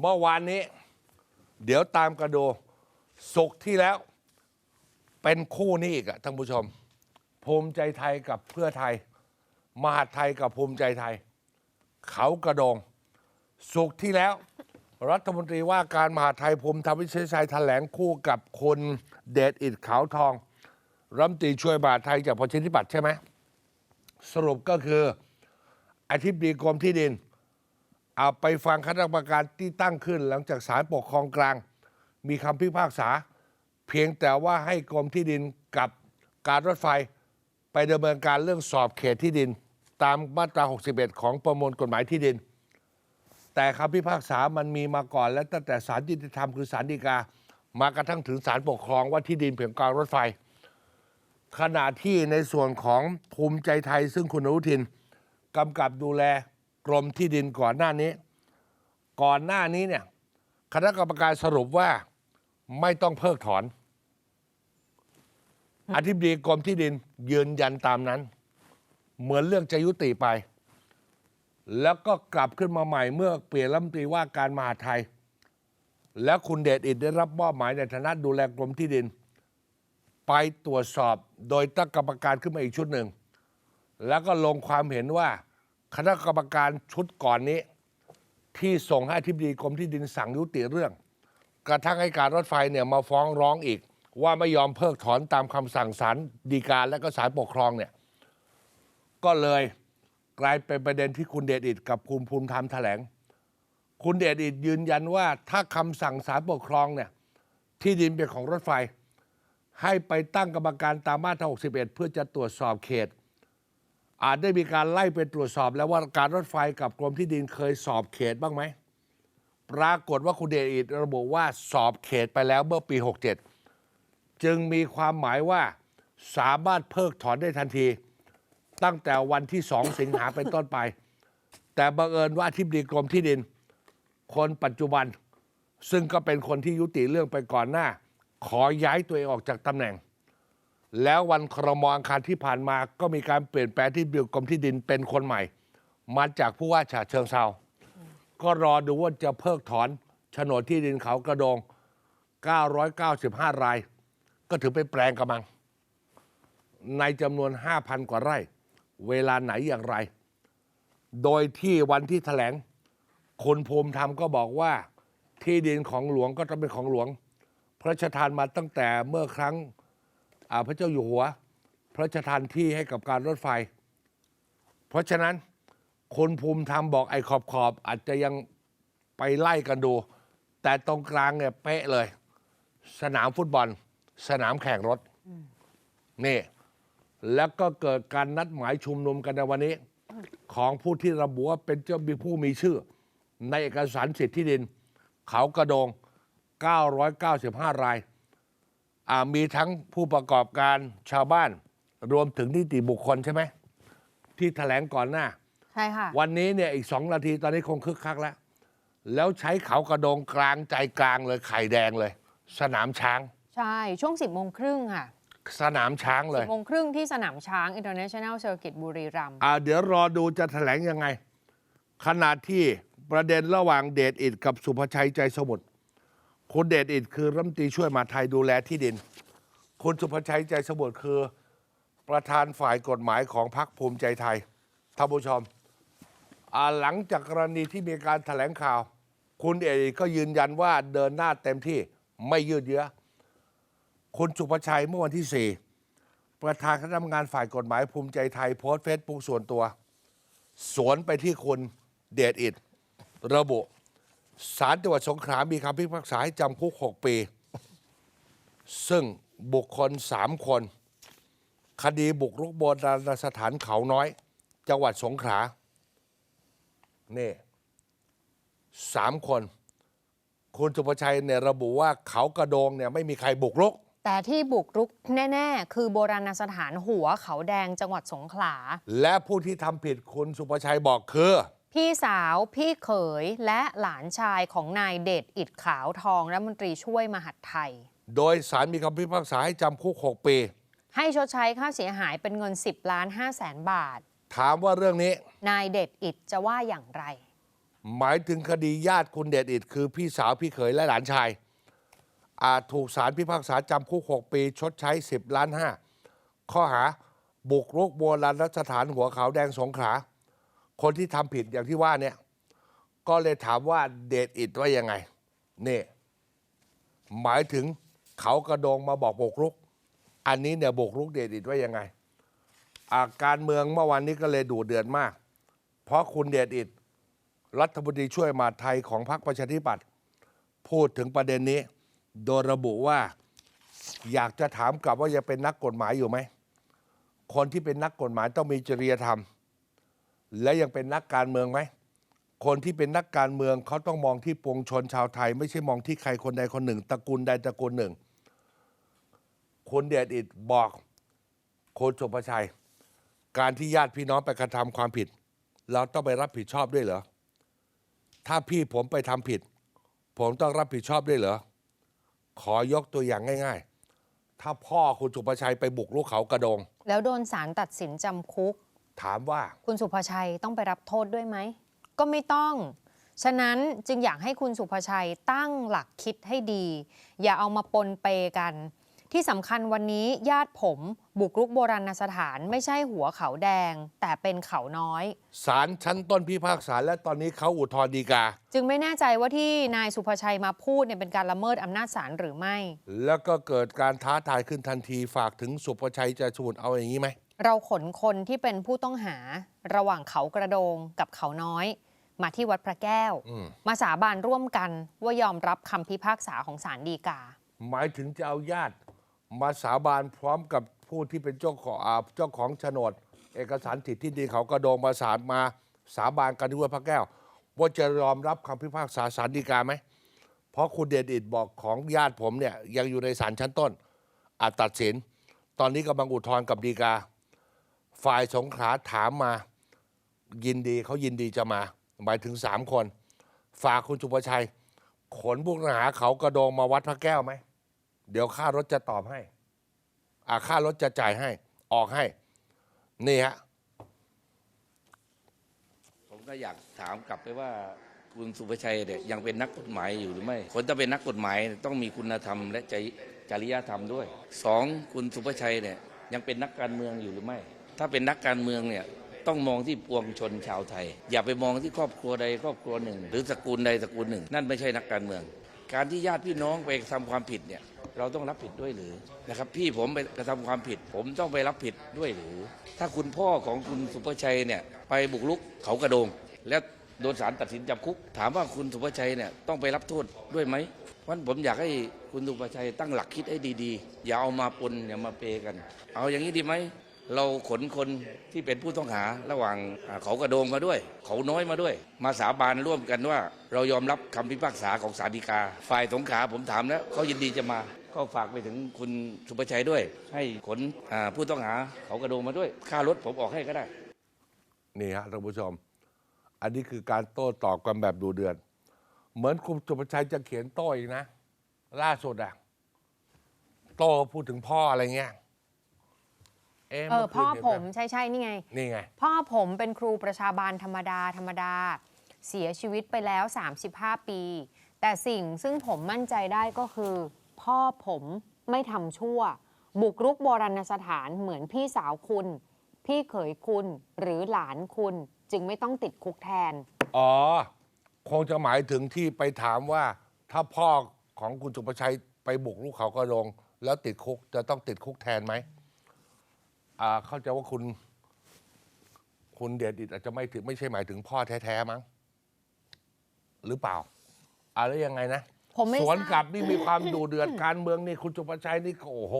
เมื่อวานนี้ เดี๋ยวตามกระดูสุกที่แล้ว เป็นคู่นี้อีกอะท่านผู้ชม ภูมิใจไทยกับเพื่อไทย มหาไทยกับภูมิใจไทย เขากระโดง สุกร์ที่แล้ว รัฐมนตรีว่าการมหาไทยภูมิธรรมวิเชยชัยแถลงคู่กับคนเดชอิดขาวทองรัฐมนตรีช่วยมหาดไทยจากประชาธิปัตย์ใช่ไหมสรุปก็คืออธิบดีกรมที่ดิน เอาไปฟังคณะกรรมการที่ตั้งขึ้น หลังจากศาลปกครองกลาง มีคำพิพากษา เพียงแต่ว่าให้กรมที่ดินกับการรถไฟ ไปดำเนินการเรื่องสอบเขตที่ดิน ตามมาตรา 61 ของประมวลกฎหมายที่ดิน แต่คำพิพากษามันมีมาก่อน และตั้งแต่ศาลยุติธรรมคือศาลฎีกา มากระทั่งถึงศาลปกครองว่าที่ดินเพียงการรถไฟ ขณะที่ในส่วนของภูมิใจไทยซึ่งคุณอนุทินกำกับดูแล กรมที่ดินก่อนหน้านี้ ก่อนหน้านี้เนี่ยคณะกรรมการสรุปว่าไม่ต้องเพิกถอน อธิบดีกรมที่ดินยืนยันตามนั้น เหมือนเรื่องจะยุติไป แล้วก็กลับขึ้นมาใหม่เมื่อเปลี่ยนรัฐมนตรีว่าการมหาไทย แล้วคุณเดชอิดได้รับมอบหมายในฐานะดูแลกรมที่ดิน ไปตรวจสอบโดยตั้งกรรมการขึ้นมาอีกชุดหนึ่ง แล้วก็ลงความเห็นว่า คณะกรรมการชุดก่อนนี้ ที่ส่งให้อธิบดีกรมที่ดินสั่งยุติเรื่อง กระทั่งให้การรถไฟเนี่ยมาฟ้องร้องอีก ว่าไม่ยอมเพิกถอนตามคำสั่งศาลฎีกาและก็ศาลปกครองเนี่ยก็เลยกลายเป็นประเด็นที่คุณเดชอิดกับคุณภูมิธรรมแถลง คุณเดชอิดยืนยันว่าถ้าคำสั่งศาลปกครองเนี่ยที่ดินเป็นของรถไฟ ให้ไปตั้งกรรมการตามมาตรา61 เพื่อจะตรวจสอบเขต อาจได้มีการไล่ไปตรวจสอบแล้วว่าการรถไฟกับกรมที่ดินเคยสอบเขตบ้างไหม ปรากฏว่าคุณเดชอิดระบุว่าสอบเขตไปแล้วเมื่อปี 67 จึงมีความหมายว่าสามารถเพิกถอนได้ทันที ตั้งแต่วันที่ 2 สิงหาเป็นต้นไป แต่บังเอิญว่าทิบดีกรมที่ดิน คนปัจจุบัน ซึ่งก็เป็นคนที่ยุติเรื่องไปก่อนหน้า ขอย้ายตัวเองออกจากตำแหน่ง แล้ววันครมอังคารที่ผ่านมาก็มีการเปลี่ยนแปลงที่บิวกรมที่ดินเป็นคนใหม่ มาจากผู้ว่าฉะเชิงเซาก็รอดูว่าจะเพิกถอนโฉนดที่ดินเขากระโดง 995 ราย ก็ถือเป็นแปลงกำมัง ในจำนวน 5,000 กว่าไร่ เวลาไหนอย่างไร โดยที่วันที่แถลงคุณภูมิธรรมก็บอกว่า ที่ดินของหลวงก็ต้องเป็นของหลวง พระราชทานมาตั้งแต่เมื่อครั้ง พระเจ้าอยู่หัว พระราชทานที่ให้กับการรถไฟ เพราะฉะนั้นคุณภูมิธรรมบอกไอ้ขอบขอบๆอาจจะยังไปไล่กันดู แต่ตรงกลางเนี่ยเป๊ะเลย สนามฟุตบอล สนามแข่งรถนี่ แล้วก็เกิดการนัดหมายชุมนุมกันในวันนี้ ของผู้ที่ระบุว่าเป็นเจ้ามีผู้มีชื่อ ในเอกสารสิทธิที่ดิน เขากระโดง 995 ราย มีทั้งผู้ประกอบการชาวบ้าน รวมถึงนิติบุคคลใช่ไหม ที่แถลงก่อนหน้า ใช่ค่ะ วันนี้เนี่ยอีกสองนาทีตอนนี้คงคึกคักแล้ว แล้วใช้เขากระโดงกลางใจกลางเลยไข่แดงเลย สนามช้าง ใช่ ช่วง 10โมงครึ่งค่ะสนามช้างเลย10โมงครึ่งที่สนามช้าง International Circuit บุรีรัมย์อ่าเดี๋ยวรอดูจะแถลงยังไงขณะที่ประเด็นระหว่างเดชอิดกับสุภชัยใจสมุทร คุณเดชอิดคือรัฐมนตรีช่วยมาไทยดูแลที่ดิน คุณสุภชัยใจสมุทรณ์คือ ประธานฝ่ายกฎหมายของพรรคภูมิใจไทยท่านผู้ชมอ่าหลังจากกรณีที่มีการแถลงข่าว คุณเดชอิดก็ยืนยันว่าเดินหน้าเต็มที่ไม่ยืดเยื้อคุณสุภชัยเมื่อวันที่สี่ประธานคณะทำงานฝ่ายกฎหมายภูมิใจไทยโพสต์เฟซบุ๊กส่วนตัว สวนไปที่คุณเดชอิดระบุ ศาลจังหวัดสงขลามีคำพิพากษาให้จำคุก 6 ปี ซึ่งบุคคล 3 คน คดีบุกรุกโบราณสถานเขาน้อย จังหวัดสงขลานี่สามคน คุณสุภชัยเนี่ยระบุว่าเขากระโดงเนี่ยไม่มีใครบุกรุก แต่ที่บุกรุกแน่ ๆ คือโบราณสถานหัวเขาแดงจังหวัดสงขลา และผู้ที่ทำผิดคุณสุภชัยบอกคือ พี่สาวพี่เขยและหลานชายของนายเดชอิดขาวทองรัฐมนตรีช่วยมหาดไทย โดยสารมีคำพิพากษาให้จำคุก 6 ปี ให้ชดใช้ค่าเสียหายเป็นเงิน 10 ล้าน5แสนบาท ถามว่าเรื่องนี้ นายเดชอิดจะว่าอย่างไร หมายถึงคดีญาติคุณเดชอิดคือพี่สาวพี่เขยและหลานชาย อาจถูกศาลพิพากษาจำคุก 6 ปี ชดใช้ 10 ล้านห้าข้อหาบุกรุกโบราณสถานหัวขาวแดงสงขลา คนที่ทำผิดอย่างที่ว่าเนี่ย ก็เลยถามว่าเดชอิดว่ายังไงนี่หมายถึงเขากระโดงมาบอกบุกรุก อันนี้เนี่ยบุกรุกเดชอิดว่ายังไงอาการเมืองเมื่อวานนี้ก็เลยดูเดือดมาก เพราะคุณเดชอิดรัฐมนตรีช่วยมาไทยของพรรคประชาธิปัตย์พูดถึงประเด็นนี้ โดยระบุว่าอยากจะถามกลับว่ายังเป็นนักกฎหมายอยู่ไหม คนที่เป็นนักกฎหมายต้องมีจริยธรรม และยังเป็นนักการเมืองไหม คนที่เป็นนักการเมืองเขาต้องมองที่ปวงชนชาวไทย ไม่ใช่มองที่ใครคนใดคนหนึ่งตระกูลใดตระกูลหนึ่งคุณเดชอิดบอกโคนสุภชัย การที่ญาติพี่น้องไปกระทำความผิด เราต้องไปรับผิดชอบด้วยเหรอ ถ้าพี่ผมไปทำผิด ผมต้องรับผิดชอบด้วยเหรอ ขอยกตัวอย่างง่าย ๆ ถ้าพ่อคุณสุภชัยไปบุกลูกเขากระโดง แล้วโดนศาลตัดสินจำคุก ถามว่า คุณสุภชัยต้องไปรับโทษด้วยไหม ก็ไม่ต้อง ฉะนั้นจึงอยากให้คุณสุภชัยตั้งหลักคิดให้ดี อย่าเอามาปนเปกัน ที่สำคัญวันนี้ญาติผมบุกรุกโบราณสถานไม่ใช่หัวเขาแดง แต่เป็นเขาน้อย ศาลชั้นต้นพิพากษาและตอนนี้เขาอุทธรณ์ฎีกา จึงไม่แน่ใจว่าที่นายสุภชัยมาพูดเนี่ยเป็นการละเมิดอำนาจศาลหรือไม่ แล้วก็เกิดการท้าทายขึ้นทันทีฝากถึงสุภชัยจะชูนเอาอย่างนี้ไหม เราขนคนที่เป็นผู้ต้องหาระหว่างเขากระโดงกับเขาน้อย มาที่วัดพระแก้วอืมมาสาบานร่วมกันว่ายอมรับคำพิพากษาของศาลฎีกา หมายถึงจะเอาญาติมาสาบานพร้อมกับผู้ที่เป็นเจ้าของอ่าเจ้าของโฉนด เอกสารสิทธิ์ที่ดินเขากระโดงมาสารมาสาบานกันที่วัดพระแก้ว ว่าจะยอมรับคำพิพากษาศาลฎีกาไหมเพราะคุณเดชอิดบอกของญาติผมเนี่ยยังอยู่ในศาลชั้นต้นอาจตัดสิน ตอนนี้กำลังอุทธรณ์กับฎีกา ฝ่ายสงขลาถามมา ยินดีเขายินดีจะมา หมายถึงสามคน ฝากคุณสุภชัย ขนพวกทหารเขากระโดงมาวัดพระแก้วไหม เดี๋ยวค่ารถจะตอบให้ อ่าค่ารถจะจ่ายให้ ออกให้ นี่ฮะ ผมก็อยากถามกลับไปว่าคุณสุภชัยเนี่ยยังเป็นนักกฎหมายอยู่หรือไม่ คนจะเป็นนักกฎหมายต้องมีคุณธรรมและจจริยธรรมด้วยสองคุณสุภชัยเนี่ยยังเป็นนักการเมืองอยู่หรือไม่ ถ้าเป็นนักการเมืองเนี่ยต้องมองที่ปวงชนชาวไทย อย่าไปมองที่ครอบครัวใดครอบครัวหนึ่ง หรือสกุลใดสกุลหนึ่ง นั่นไม่ใช่นักการเมือง การที่ญาติพี่น้องไปทำความผิดเนี่ยเราต้องรับผิดด้วยหรือนะครับ พี่ผมไปกระทำความผิด ผมต้องไปรับผิดด้วยหรือ ถ้าคุณพ่อของคุณสุภชัยเนี่ยไปบุกรุกเขากระโดง แล้วโดนศาลตัดสินจำคุก ถามว่าคุณสุภชัยเนี่ยต้องไปรับโทษด้วยไหมเพราะฉะนั้นผมอยากให้คุณสุภชัยตั้งหลักคิดให้ดีๆ อย่าเอามาปนอย่ามาเปกัน เอาอย่างนี้ดีไหม เราขนคนที่เป็นผู้ต้องหาระหว่างเขากระโดงมาด้วย เขาน้อยมาด้วย มาสาบานร่วมกันว่า เรายอมรับคำพิพากษาของศาลฎีกา ฝ่ายสงขาผมถามแล้วเขายินดีจะมาก็ฝากไปถึงคุณสุภชัยด้วย ให้ขนผู้ต้องหาเขากระโดงมาด้วย ค่ารถผมออกให้ก็ได้ นี่ฮะท่านผู้ชม อันนี้คือการโต้ตอบกันแบบดูเดือด เหมือนคุณสุภชัยจะเขียนโต้อีกนะ ล่าสุดอะโต้พูดถึงพ่ออะไรเงี้ย เอ๊ะเออมื่พ่อคืนผเห็นมไหใช่ใช่นี่ไง นี่ไง พ่อผมเป็นครูประชาบาลธรรมดา ธรรมดา เสียชีวิตไปแล้ว 35 ปี แต่สิ่งซึ่งผมมั่นใจได้ก็คือ พ่อผมไม่ทำชั่ว บุกรุกโบราณสถานเหมือนพี่สาวคุณ พี่เขยคุณหรือหลานคุณ จึงไม่ต้องติดคุกแทน อ๋อ คงจะหมายถึงที่ไปถามว่า ถ้าพ่อของคุณสุภชัยไปบุกลูกเขากระโดง แล้วติดคุกจะต้องติดคุกแทนไหม อ่าเข้าใจว่าคุณ คุณเดชอิดอาจจะไม่ถึงไม่ใช่หมายถึงพ่อแท้ๆมั้งหรือเปล่าอะไรยังไงนะผมไม่สวนทราบกลับนี่มีความดูเดือด การเมืองนี่คุณสุภชัยนี่ก็โอ้โห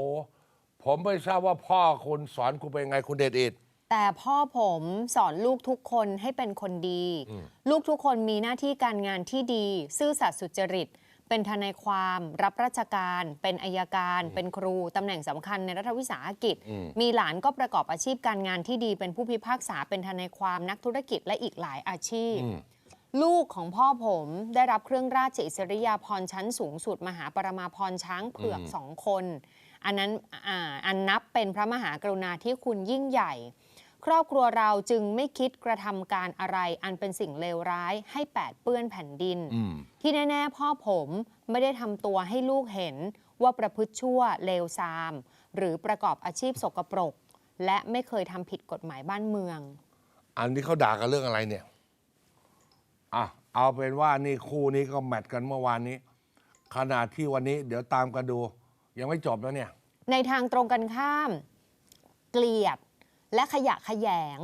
ผมไม่ทราบว่าพ่อคุณสอนคุณเป็นไงคุณเดชอิด แต่พ่อผมสอนลูกทุกคนให้เป็นคนดีลูกทุกคนมีหน้าที่การงานที่ดี ซื่อสัตย์สุจริต เป็นทนายความ รับราชการ เป็นอายการ เป็นครูตำแหน่งสำคัญในรัฐวิสาหกิจอืมมีหลานก็ประกอบอาชีพการงานที่ดีเป็นผู้พิพากษาเป็นทนายความนักธุรกิจและอีกหลายอาชีพอืมลูกของพ่อผมได้รับเครื่องราชอิสริยาภรณ์ชั้นสูงสุด มหาปรมาภรณ์ช้างเผือกสองคน อันนั้นอาอันนับเป็นพระมหากรุณาธิคุณยิ่งใหญ่ ครอบครัวเราจึงไม่คิดกระทำการอะไร อันเป็นสิ่งเลวร้ายให้แปดเปื้อนแผ่นดินอืมที่แน่ ๆ พ่อผมไม่ได้ทำตัวให้ลูกเห็นว่าประพฤติชั่วเลวทราม หรือประกอบอาชีพสกปรก และไม่เคยทำผิดกฎหมายบ้านเมือง อันนี้เขาด่ากันเรื่องอะไรเนี่ยอะเอาเป็นว่านี่คู่นี้ก็แมทกันเมื่อวานนี้ขณะที่วันนี้เดี๋ยวตามกันดู ยังไม่จบแล้วเนี่ย ในทางตรงกันข้าม เกลียด และขยะแขยง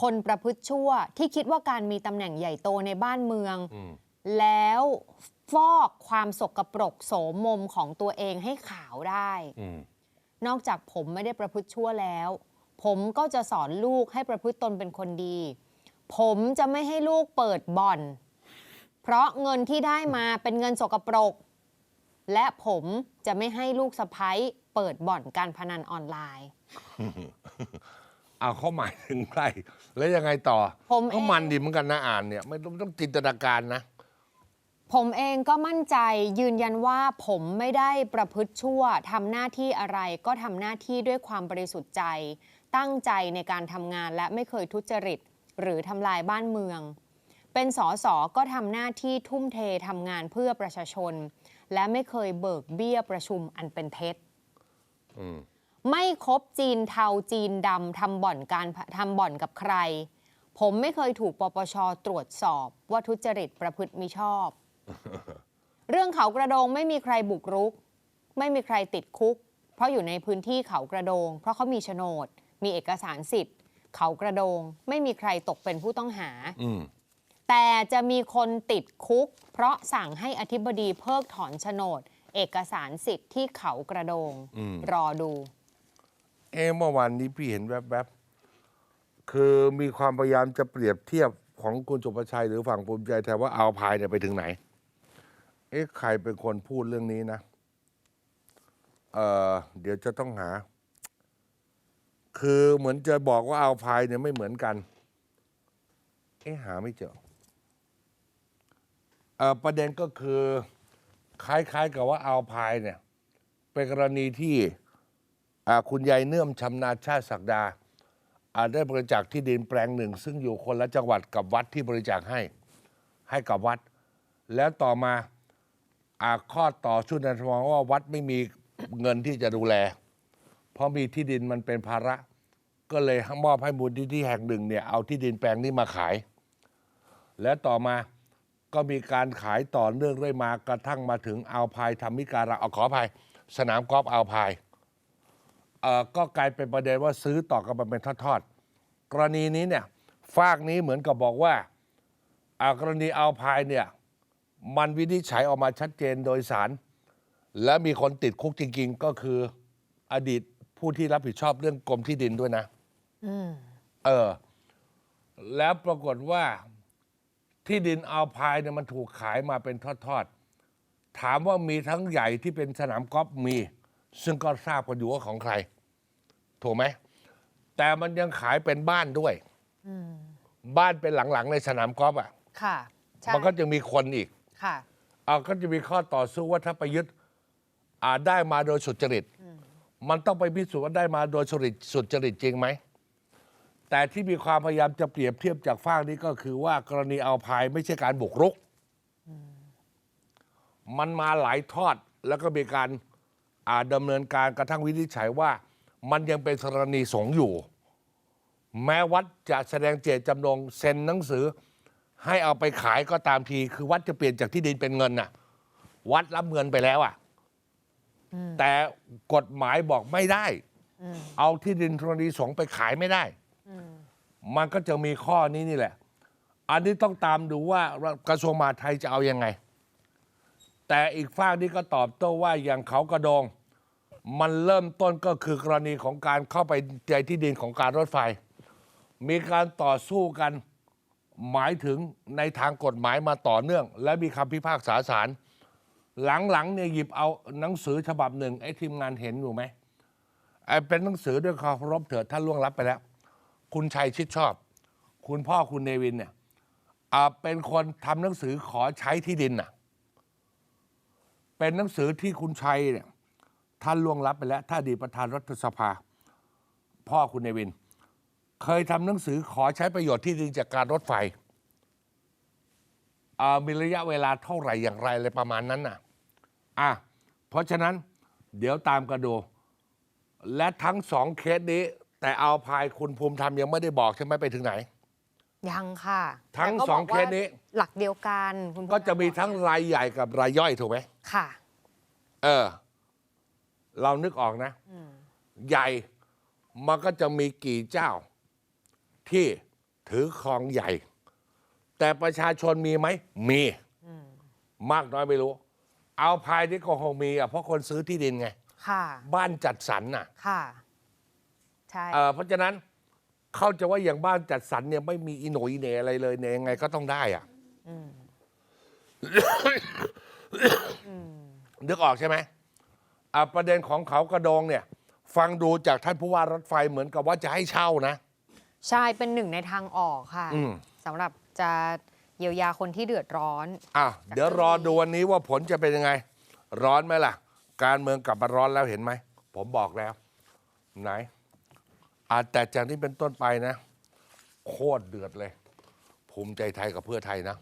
คนประพฤติชั่วที่คิดว่าการมีตำแหน่งใหญ่โตในบ้านเมืองอืมแล้วฟอกความสกปรกโสมมของตัวเองให้ขาวได้อืมนอกจากผมไม่ได้ประพฤติชั่วแล้ว ผมก็จะสอนลูกให้ประพฤติตนเป็นคนดี ผมจะไม่ให้ลูกเปิดบ่อน เพราะเงินที่ได้มาเป็นเงินสกปรก และผมจะไม่ให้ลูกสะพ้ยเปิดบ่อนการพนันออนไลน์ เอาเขาหมายถึงใคร แล้วยังไงต่อผมเองก็มันดีเหมือนกันนะอ่านเนี่ยไม่ต้องต้องจินตนาการนะ ผมเองก็มั่นใจยืนยันว่าผมไม่ได้ประพฤติชั่วทำหน้าที่อะไรก็ทำหน้าที่ด้วยความบริสุทธิ์ใจ ตั้งใจในการทำงานและไม่เคยทุจริต หรือทำลายบ้านเมือง เป็นสสก็ทำหน้าที่ทุ่มเททำงานเพื่อประชาชน และไม่เคยเบิกเบี้ยประชุมอันเป็นเท็จ อืม ไม่คบจีนเทาจีนดำทำบ่อนการทำบ่อนกับใคร ผมไม่เคยถูกปปชตรวจสอบว่าทุจริตประพฤติมิชอบ เรื่องเขากระโดงไม่มีใครบุกรุก ไม่มีใครติดคุก เพราะอยู่ในพื้นที่เขากระโดง เพราะเขามีโฉนด มีเอกสารสิทธิ์เขากระโดง ไม่มีใครตกเป็นผู้ต้องหาอืมแต่จะมีคนติดคุก เพราะสั่งให้อธิบดีเพิกถอนโฉนด เอกสารสิทธิ์ที่เขากระโดงอืมรอดู เอะเมื่อวานนี้พี่เห็นแวบๆ คือมีความพยายามจะเปรียบเทียบของคุณสุประชัยหรือฝั่งภูมิใจแต่ว่าเอาพายเนี่ยไปถึงไหน เอ๊ะใครเป็นคนพูดเรื่องนี้นะ เออเดี๋ยวจะต้องหา คือเหมือนจะบอกว่าเอาพายเนี่ยไม่เหมือนกัน เอ๊ะหาไม่เจอเออประเด็นก็คือ คล้ายๆกับว่าเอาพายเนี่ย เป็นกรณีที่ คุณยายเนื่อมชำนาญชาติศักดาได้บริจาคที่ดินแปลงหนึ่ง ซึ่งอยู่คนละจังหวัดกับวัดที่บริจาคให้ให้กับวัด แล้วต่อมาอาข้อต่อสู้ในทางว่าวัดไม่มีเงินที่จะดูแล เพราะมีที่ดินมันเป็นภาระ ก็เลยมอบให้มูลที่ที่แห่งหนึ่งเนี่ยเอาที่ดินแปลงนี้มาขาย และต่อมาก็มีการขายต่อเนื่องเรื่อยมากระทั่งมาถึงอัลพายธรรมิการาเอาขออภัย สนามกอล์ฟอัลพาย เอ่อก็กลายเป็นประเด็นว่าซื้อต่อกันมาเป็นทอดๆ กรณีนี้เนี่ยฝากนี้เหมือนกับบอกว่าอ่ากรณีเอาพายเนี่ยมันวินิจฉัยออกมาชัดเจนโดยสาร และมีคนติดคุกจริงๆ ก็คืออดีตผู้ที่รับผิดชอบเรื่องกรมที่ดินด้วยนะ อืมเออ แล้วปรากฏว่าที่ดินเอาพายเนี่ยมันถูกขายมาเป็นทอดๆ ถามว่ามีทั้งใหญ่ที่เป็นสนามกอล์ฟมี ซึ่งก็ทราบกันอยู่ว่าของใคร ถูกไหม แต่มันยังขายเป็นบ้านด้วย อืมบ้านเป็นหลังๆในสนามกอล์ฟอะ ค่ะใช่มันก็จะมีคนอีก ค่ะ เอาก็จะมีข้อต่อสู้ว่าถ้าไปยึดอาได้มาโดยสุจริต มันต้องไปพิสูจน์ว่าได้มาโดยสุจริตสุจริตจริงไหม แต่ที่มีความพยายามจะเปรียบเทียบจากฝ้างนี้ก็คือว่ากรณีเอาพายไม่ใช่การบุกรุก มันมาหลายทอดแล้วก็มีการอาดำเนินการกระทั่งวินิจฉัยว่า มันยังเป็นกรณีสงฆ์อยู่ แม้วัดจะแสดงเจตจำนงเซ็นหนังสือ ให้เอาไปขายก็ตามที คือวัดจะเปลี่ยนจากที่ดินเป็นเงินน่ะ วัดรับเงินไปแล้วอะแต่กฎหมายบอกไม่ได้อืมเอาที่ดินธรณีสงฆ์ไปขายไม่ได้อืมมันก็จะมีข้อนี้นี่แหละ อันนี้ต้องตามดูว่ากระทรวงมหาดไทยจะเอายังไง แต่อีกฝ้ากนี้ก็ตอบโต้ว่าอย่างเขากระโดง มันเริ่มต้นก็คือกรณีของการเข้าไปในที่ดินของการรถไฟ มีการต่อสู้กันหมายถึงในทางกฎหมายมาต่อเนื่อง และมีคำพิพากษาศาลหลังๆเนี่ยหยิบเอาหนังสือฉบับหนึ่งไอ้ทีมงานเห็นอยู่ไหมไอ้เป็นหนังสือด้วยความเคารพเถิดท่านล่วงลับไปแล้ว คุณชัยชิดชอบ คุณพ่อคุณเนวินเนี่ยเป็นคนทำหนังสือขอใช้ที่ดินน่ะเป็นหนังสือที่คุณชัยเนี่ย ท่านล่วงลับไปแล้วถ้าอดีตประธานรัฐสภา พ่อคุณเนวิน เคยทำหนังสือขอใช้ประโยชน์ที่ดินจากการรถไฟอ่ามีระยะเวลาเท่าไหร่อย่างไรอะไรประมาณนั้นน่ะอะเพราะฉะนั้นเดี๋ยวตามกันดู และทั้งสองเคสนี้ แต่เอาภายคุณภูมิธรรมยังไม่ได้บอกใช่ไหมไปถึงไหน ยังค่ะทั้งแต่ก็สองบกว่าเคสนี้หลักเดียวกันคุณก็จะมีพูดทั้งรายใหญ่กับรายย่อยถูกไหมค่ะ เออ เรานึกออกนะ ใหญ่มันก็จะมีกี่เจ้า ที่ถือครองใหญ่ แต่ประชาชนมีไหม มีมากน้อยไม่รู้ เอาภายที่ก็คงมีอะเพราะคนซื้อที่ดินไง ค่ะ บ้านจัดสรรน่ะ ค่ะ ใช่เออเพราะฉะนั้นเข้าใจว่าอย่างบ้านจัดสรรเนี่ยไม่มีอีโหนอีเหนอะไรเลยเนี่ยยังไงก็ต้องได้อะนึกออกใช่ไหมอะ ประเด็นของเขากระโดงเนี่ย ฟังดูจากท่านผู้ว่ารถไฟเหมือนกับว่าจะให้เช่านะ ใช่เป็นหนึ่งในทางออกค่ะอืมสำหรับจะเยียวยาคนที่เดือดร้อนอะเดี๋ยวรอดูวันนี้ว่าผลจะเป็นยังไง ร้อนไหมล่ะ การเมืองกลับมาร้อนแล้วเห็นไหม ผมบอกแล้ว ไหนอาแต่จากนี้เป็นต้นไปนะ โคตรเดือดเลย ภูมิใจไทยกับเพื่อไทยนะ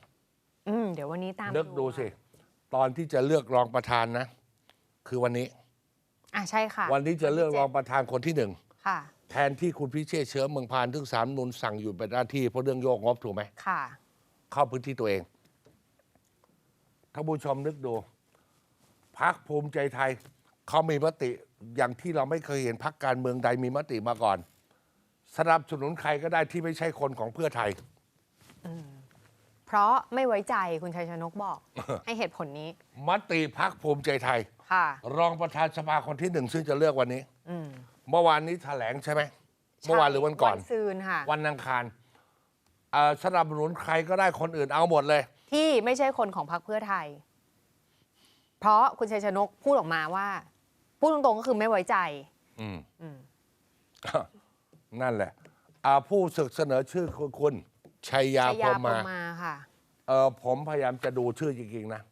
อืมเดี๋ยววันนี้ตามนึกดูสิ ตอนที่จะเลือกรองประธานนะ คือวันนี้ อะใช่ค่ะ วันนี้จะเลือกรองประธานคนที่หนึ่งค่ะ แทนที่คุณพิเชษฐ์เชื้อเมืองพานทึ่งสามนุนสั่งอยู่เป็นหน้าที่เพราะเรื่องโยกงบถูกไหมค่ะ เข้าพื้นที่ตัวเองท่านผู้ชมนึกดูพักภูมิใจไทย เขามีมติอย่างที่เราไม่เคยเห็นพักการเมืองใดมีมติมาก่อน สนับสนุนใครก็ได้ที่ไม่ใช่คนของเพื่อไทย เพราะไม่ไว้ใจคุณชัยชนกบอก ให้เหตุผลนี้ มติพักภูมิใจไทย ค่ะ รองประธานสภาคนที่หนึ่งซึ่งจะเลือกวันนี้ อืมเมื่อวานนี้แถลงใช่ไหม เมื่อวานหรือวันก่อนวันซืนค่ะ วันอังคารเอ่อสนับสนุนใครก็ได้คนอื่นเอาหมดเลย ที่ไม่ใช่คนของพรรคเพื่อไทย เพราะคุณชัยชนกพูดออกมาว่า พูดตรงๆก็คือไม่ไว้ใจ อืม อืม นั่นแหละอ่าผู้ศึกเสนอชื่อคือคุณชัยยาชัยพยารหพรมาหมมา ค่ะ เออผมพยายามจะดูชื่อจริงๆนะ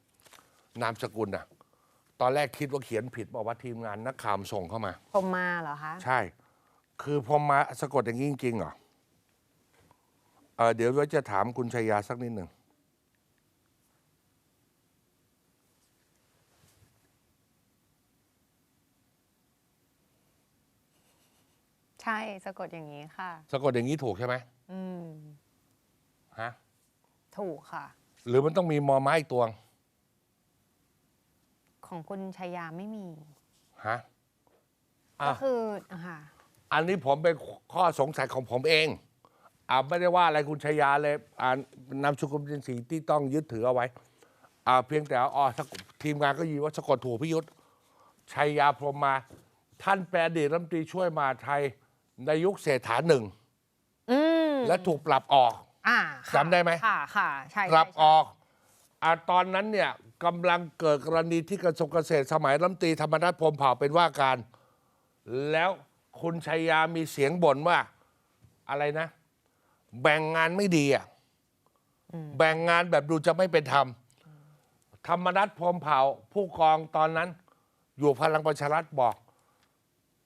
นามสกุลนะ ตอนแรกคิดว่าเขียนผิดบอกว่าทีมงานนักข่าวส่งเข้ามาพรหมมาเหรอคะใช่ คือพอมาสะกดอย่างนี้จริงๆเหรอเออเดี๋ยวเราจะถามคุณชัยยาสักนิดหนึ่งใช่สะกดอย่างนี้ค่ะ สะกดอย่างนี้ถูกใช่ไหมอืมฮะถูกค่ะ หรือมันต้องมีมอไม้อีกตัวง ของคุณชัยยาไม่มี ฮะอะก็คืออะค่ะ อันนี้ผมเป็นข้อสงสัยของผมเองอ่าไม่ได้ว่าอะไรคุณชยาเลยอ่านามสกุลเป็นสิ่งที่ต้องยึดถือเอาไว้อ่าเพียงแต่ว่าอ๋อสะกดทีมงานก็ยีว่าสะกดถูกพิยุทธชัยยาพรหมมา ท่านแปลดีตรัฐมนตรีช่วยมหาดไทยในยุคเศรษฐาหนึ่งอืมและถูกปรับออก อ่าค่ะจำได้ไหม ค่ะค่ะใช่ปรับใช่ออก อ่าตอนนั้นเนี่ยกำลังเกิดกรณีที่กระทรวงเกษตรสมัยรัฐมนตรีธรรมนัฐพรหมเผ่าเป็นว่าการ แล้วคุณชัยยามีเสียงบ่นว่า อะไรนะ แบ่งงานไม่ดีอะแบ่งงานแบบดูจะไม่เป็นธรรม ธรรมนัฐพรหมเผ่า ผู้กองตอนนั้น อยู่พลังประชารัฐบอก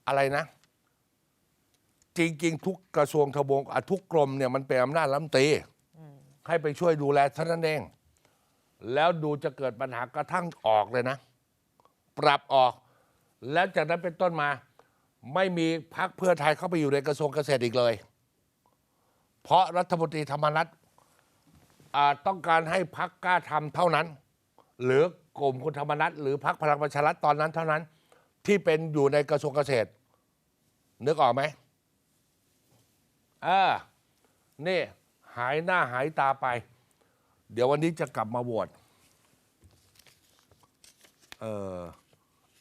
อะไรนะ จริง ๆ ทุกกระทรวงทบวงอะทุกกรมเนี่ยมันเป็นอำนาจรัฐมนตรีให้ไปช่วยดูแลเท่านั้นเอง แล้วดูจะเกิดปัญหากระทั่งออกเลยนะ ปรับออก แล้วจากนั้นเป็นต้นมา ไม่มีพักเพื่อไทยเข้าไปอยู่ในกระทรวงเกษตรอีกเลย เพราะรัฐมนตรีธรรมนัฐต้องการให้พักกล้าทำเท่านั้น หรือกลุ่มคุณธรรมนัฐหรือพักพลังประชารัฐตอนนั้นเท่านั้น ที่เป็นอยู่ในกระทรวงเกษตรนึกออกไหมเออนี่หายหน้าหายตาไป เดี๋ยววันนี้จะกลับมาโหวตเออ